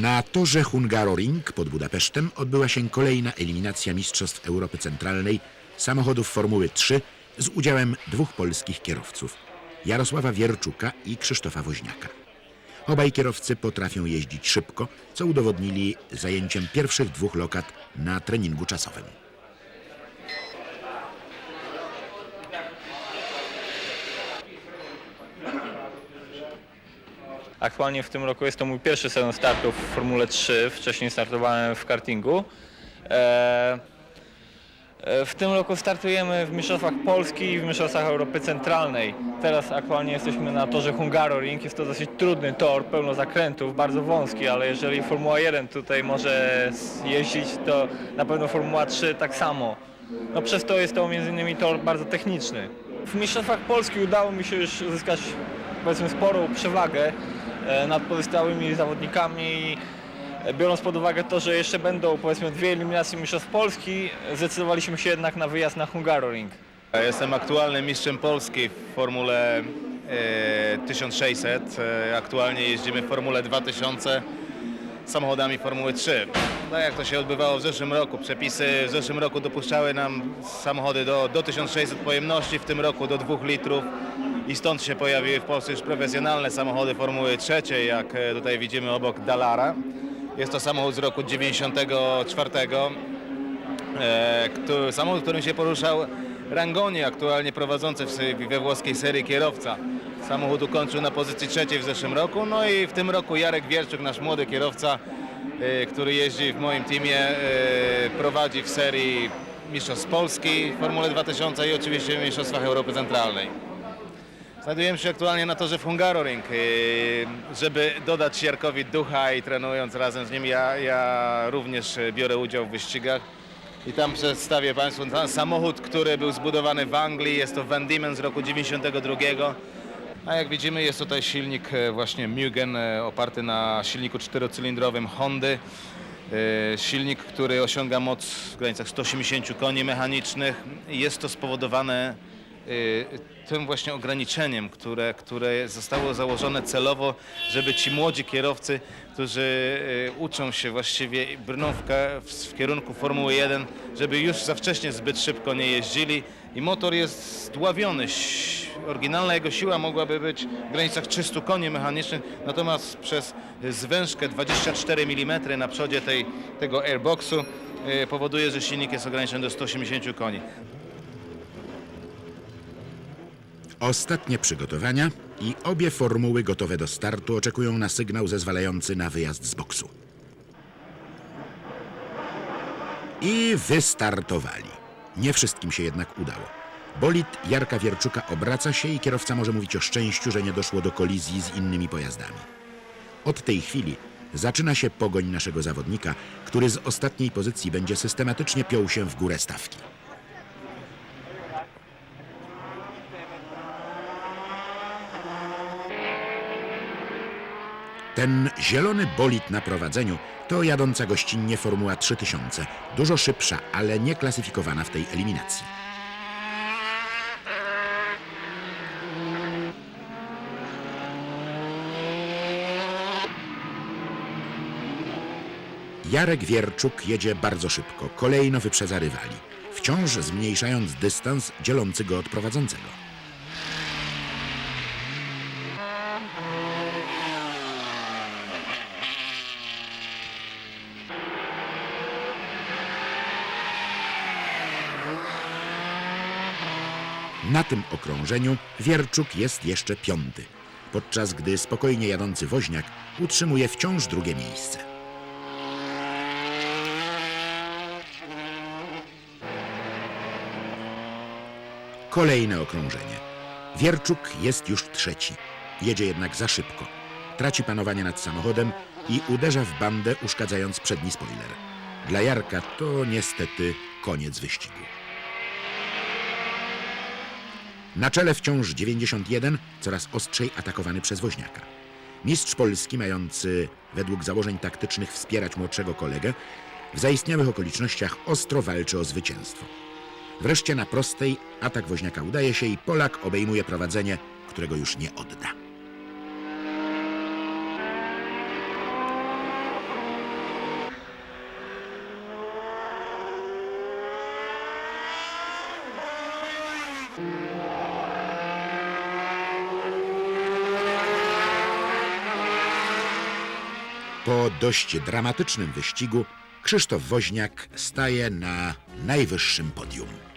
Na torze Hungaroring pod Budapesztem odbyła się kolejna eliminacja Mistrzostw Europy Centralnej samochodów Formuły 3 z udziałem dwóch polskich kierowców Jarosława Wierczuka i Krzysztofa Woźniaka. Obaj kierowcy potrafią jeździć szybko, co udowodnili zajęciem pierwszych dwóch lokat na treningu czasowym. Aktualnie w tym roku jest to mój pierwszy sezon startów w Formule 3. Wcześniej startowałem w kartingu. E, e, W tym roku startujemy w Mistrzostwach Polski i w Mistrzostwach Europy Centralnej. Teraz aktualnie jesteśmy na torze Hungaroring. Jest to dosyć trudny tor, pełno zakrętów, bardzo wąski, ale jeżeli Formuła 1 tutaj może jeździć, to na pewno Formuła 3 tak samo. No przez to jest to między innymi tor bardzo techniczny. W Mistrzostwach Polski udało mi się już uzyskać powiedzmy sporą przewagę nad pozostałymi zawodnikami. E, Biorąc pod uwagę to, że jeszcze będą powiedzmy dwie eliminacje Mistrzostw Polski, zdecydowaliśmy się jednak na wyjazd na Hungaroring. Jestem aktualnym mistrzem Polski w Formule e, 1600. E, aktualnie jeździmy w Formule 2000 samochodami Formuły 3. Tak jak to się odbywało w zeszłym roku. Przepisy w zeszłym roku dopuszczały nam samochody do, do 1600 pojemności, w tym roku do 2 litrów. I stąd się pojawiły w Polsce już profesjonalne samochody Formuły 3, jak e, tutaj widzimy obok Dalara. Jest to samochód z roku 94. E, który, samochód, którym się poruszał Rangoni, aktualnie prowadzący we włoskiej serii kierowca. Samochód ukończył na pozycji trzeciej w zeszłym roku, no i w tym roku Jarek Wierczuk, nasz młody kierowca, e, który jeździ w moim teamie, prowadzi w serii Mistrzostw Polski w Formule 2000 i oczywiście w Mistrzostwach Europy Centralnej. Znajdujemy się aktualnie na torze w Hungaroring, yy, żeby dodać Jarkowi ducha i trenując razem z nim, ja, ja również biorę udział w wyścigach. I tam przedstawię Państwu samochód, który był zbudowany w Anglii. Jest to Van Diemen z roku 92. A jak widzimy jest tutaj silnik e, właśnie Mugen e, oparty na silniku czterocylindrowym Hondy. E, Silnik, który osiąga moc w granicach 180 koni mechanicznych. Jest to spowodowane y, tym właśnie ograniczeniem, które, które zostało założone celowo, żeby ci młodzi kierowcy, którzy y, uczą się właściwie, brną w, w, kierunku Formuły 1, żeby już za wcześnie zbyt szybko nie jeździli i motor jest zdławiony. Oryginalna jego siła mogłaby być w granicach 300 koni mechanicznych, natomiast przez zwężkę 24 mm na przodzie tej, tego airboxu y, powoduje, że silnik jest ograniczony do 180 koni. Ostatnie przygotowania i obie formuły gotowe do startu oczekują na sygnał zezwalający na wyjazd z boksu. I wystartowali. Nie wszystkim się jednak udało. Bolid Jarka Wierczuka obraca się i kierowca może mówić o szczęściu, że nie doszło do kolizji z innymi pojazdami. Od tej chwili zaczyna się pogoń naszego zawodnika, który z ostatniej pozycji będzie systematycznie piął się w górę stawki. Ten zielony bolid na prowadzeniu to jadąca gościnnie Formuła 3000, dużo szybsza, ale nie klasyfikowana w tej eliminacji. Jarek Wierczuk jedzie bardzo szybko, kolejno wyprzedza rywali, wciąż zmniejszając dystans dzielący go od prowadzącego. Na tym okrążeniu Wierczuk jest jeszcze piąty, podczas gdy spokojnie jadący woźniak utrzymuje wciąż drugie miejsce. Kolejne okrążenie. Wierczuk jest już trzeci. Jedzie jednak za szybko. Traci panowanie nad samochodem i uderza w bandę, uszkadzając przedni spoiler. Dla Jarka to niestety koniec wyścigu. Na czele wciąż 91, coraz ostrzej atakowany przez woźniaka. Mistrz Polski, mający według założeń taktycznych wspierać młodszego kolegę, w zaistniałych okolicznościach ostro walczy o zwycięstwo. Wreszcie na prostej atak woźniaka udaje się i Polak obejmuje prowadzenie, którego już nie odda. thank you Po dość dramatycznym wyścigu Krzysztof Woźniak staje na najwyższym podium.